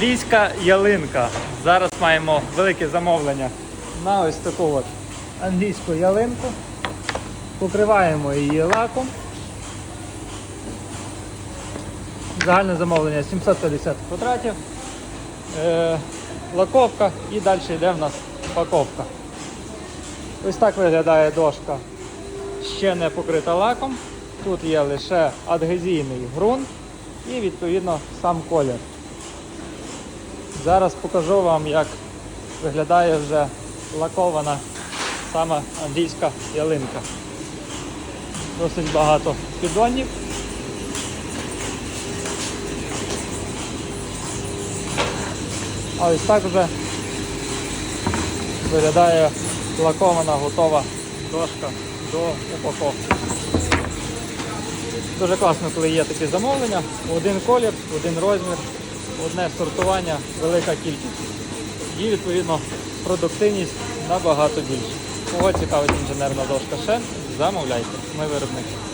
Англійська ялинка. Зараз маємо велике замовлення на ось таку от англійську ялинку. Покриваємо її лаком. Загальне замовлення 750 квадратів. Е, лаковка і далі йде в нас паковка. Ось так виглядає дошка. Ще не покрита лаком. Тут є лише адгезійний ґрунт і відповідно сам колір. Зараз покажу вам, як виглядає вже лакована сама англійська ялинка. Досить багато піддонів. А ось так вже виглядає лакована готова дошка до упаковки. Дуже класно, коли є такі замовлення. Один колір, один розмір, одне сортування, велика кількість. І відповідно продуктивність набагато більша. Кого цікавить інженерна дошка ще, замовляйте. Ми виробники.